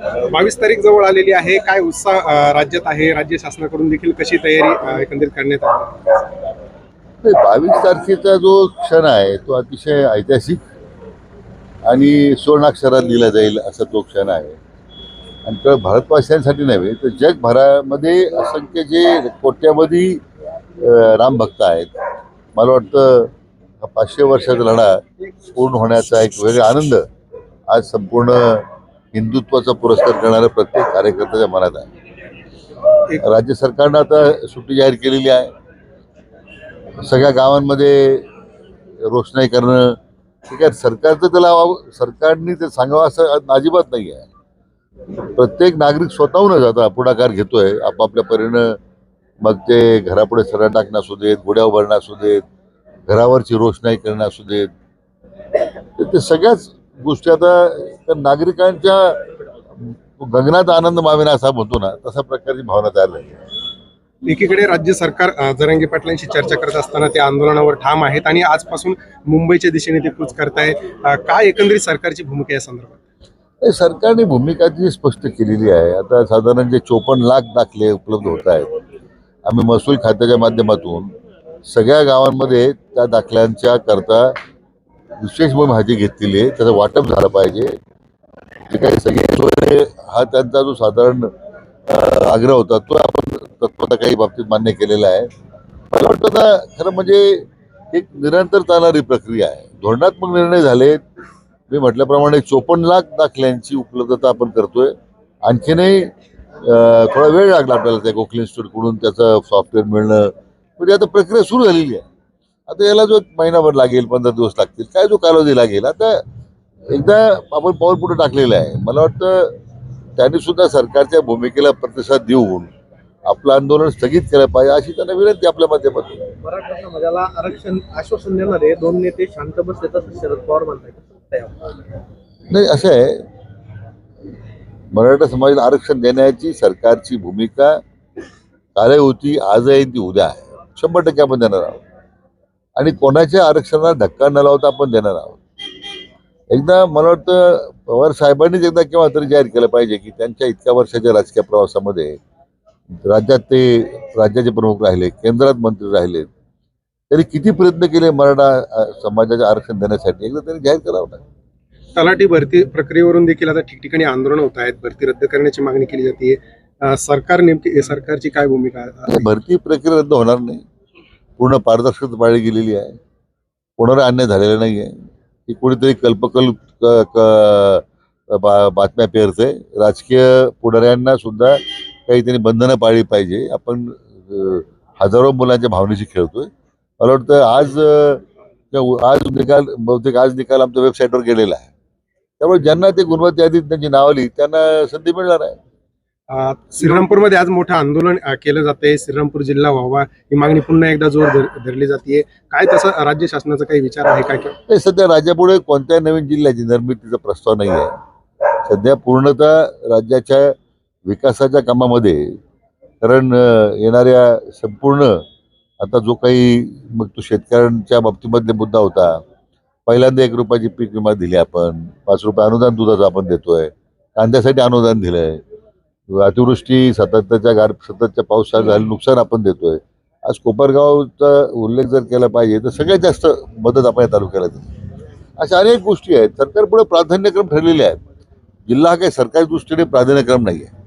बावीस तारीख जवळ आलेली आहे. काय उत्साह राज्यात आहे? राज्य शासनाकडून देखील कशी तयारी एकंदरीत करण्यात आली? बावीस तारखेचा जो क्षण आहे तो अतिशय ऐतिहासिक आणि सुवर्णाक्षरात लिहिला जाईल असा तो क्षण आहे. आणि केवळ भारतवासियांसाठी नव्हे तर जगभरामध्ये असंख्य जे कोट्यामध्ये रामभक्त आहेत मला वाटतं हा पाचशे वर्षाचा लढा पूर्ण होण्याचा एक वेगळा आनंद आज संपूर्ण हिंदुत्वाचा पुरस्कार करणाऱ्या प्रत्येक कार्यकर्त्याच्या मनात आहे. राज्य सरकारनं आता सुट्टी जाहीर केलेली आहे. सगळ्या गावांमध्ये रोषणाई करणं ठीक आहे सरकारचं त्याला सरकारने ते सांगावं असं अजिबात नाही आहे प्रत्येक नागरिक स्वतःहूनच आता पुढाकार घेतोय. आपापल्या परीनं मग ते घरापुढे सरळ टाकणं असू देत गुड्या उभारणं असू देत घरावरची रोषणाई करणं असू देत. ते सगळ्याच गोष्टी आता नागरिकांच्या गगनात आनंद मावेना असा म्हणतो ना तशा प्रकारची भावना तयार झाली. एकीकडे राज्य सरकार जरांगे पाटलांशी चर्चा करत असताना ते आंदोलनावर ठाम आहेत आणि आजपासून मुंबईच्या दिशेने ते कूच करताय काय एकंदरीत सरकारची भूमिका या संदर्भात? सरकारने भूमिका ती स्पष्ट केलेली आहे. आता साधारण जे चोपन्न लाख दाखले उपलब्ध होत आहेत आम्ही महसूल खात्याच्या माध्यमातून सगळ्या गावांमध्ये त्या दाखल्यांच्या करता विशेष म्हणून माहिती घेतलेली आहे. त्याचं वाटप झालं पाहिजे. जे काही सगळे सोय हा त्यांचा जो साधारण आग्रह होता तो आपण तत्वता काही बाबतीत मान्य केलेला आहे. मला वाटतं ना खरं म्हणजे एक निरंतर चालणारी प्रक्रिया आहे. धोरणात्मक निर्णय झालेत मी म्हटल्याप्रमाणे चोपन्न लाख दाखल्यांची उपलब्धता आपण करतोय. आणखीनही थोडा वेळ लागला आपल्याला त्या गोखले इन्स्टिट्यूटकडून त्याचं सॉफ्टवेअर मिळणं. म्हणजे आता प्रक्रिया सुरू झालेली आहे. आता याला जो महिनाभर लागेल पंधरा दिवस लागतील काय जो कालावधी लागेल आता एकदा आपण पाऊल पुढे टाकलेलं आहे. मला वाटतं त्यांनी सुद्धा सरकारच्या भूमिकेला प्रतिसाद देऊन आपलं आंदोलन स्थगित केलं पाहिजे अशी त्यांना विनंती आपल्या माध्यमातून. मराठा समाजाला आरक्षण आश्वासन देणारे दोन नेते शांत शरद पवार म्हणतात नाही असं आहे. मराठा समाजाला आरक्षण देण्याची सरकारची भूमिका काल होती आज आहे ती उद्या आहे. शंभर टक्के आपण देणार आहोत. आणि कोणाच्या आरक्षणाला धक्का न लावता आपण देणार आहोत. एकदा मला वाटतं पवार साहेबांनीच एकदा केव्हा तरी जाहीर केलं पाहिजे की त्यांच्या इतक्या वर्षाच्या राजकीय प्रवासामध्ये राज्यात ते राज्याचे प्रमुख राहिले केंद्रात मंत्री राहिले त्यांनी किती प्रयत्न केले मराठा समाजाचे आरक्षण देण्यासाठी? एकदा त्यांनी जाहीर करावं ना तलाठी भरती प्रक्रियेवरून देखील आता ठिकठिकाणी आंदोलन होत आहेत. भरती रद्द करण्याची मागणी केली जाते. सरकार नेमकी सरकारची काय भूमिका भरती प्रक्रिया रद्द होणार नाही. पूर्ण पारदर्शकता पाळली गेलेली आहे. कोणाला अन्याय झालेला नाही आहे की कोणीतरी कल्पकल्प क- क- बा- बातम्या पेरते राजकीय पुढाऱ्यांना सुद्धा काही त्यांनी बंधनं पाळली पाहिजे. आपण हजारो मुलांच्या भावनेशी खेळतोय. मला वाटतं आज आज निकाल बहुतेक आज निकाल आमच्या वेबसाईटवर गेलेला आहे. त्यामुळे ज्यांना ते गुणवत्ता यादीत त्यांची नाव आली त्यांना संधी मिळणार आहे. श्रीरामपूरमध्ये आज मोठं आंदोलन केलं जाते श्रीरामपूर जिल्हा व्हावा ही मागणी पुन्हा एकदा जोर धरली जाते काय तसं राज्य शासनाचा काही विचार आहे काय नाही सध्या राज्यापुढे कोणत्याही नवीन जिल्ह्याची निर्मितीचा प्रस्ताव नाही आहे. सध्या पूर्णतः राज्याच्या विकासाच्या कामामध्ये कारण येणाऱ्या संपूर्ण आता जो काही मग तो शेतकऱ्यांच्या बाबतीमधले मुद्दा होता. पहिल्यांदा एक रुपयाची पीक विमा दिली आपण. पाच रुपये अनुदान दुधाचं आपण देतोय. कांद्यासाठी अनुदान दिलंय. अतिवृष्टी सततच्या गार सततच्या पावसात झालेलं नुकसान आपण देतोय. आज कोपरगावचा उल्लेख जर केला पाहिजे तर सगळ्यात जास्त मदत आपण या तालुक्याला देतो. अशा अनेक गोष्टी आहेत. सरकार पुढे प्राधान्यक्रम ठरलेले आहेत. जिल्हा हा काही सरकारी दृष्टीने प्राधान्यक्रम नाही आहे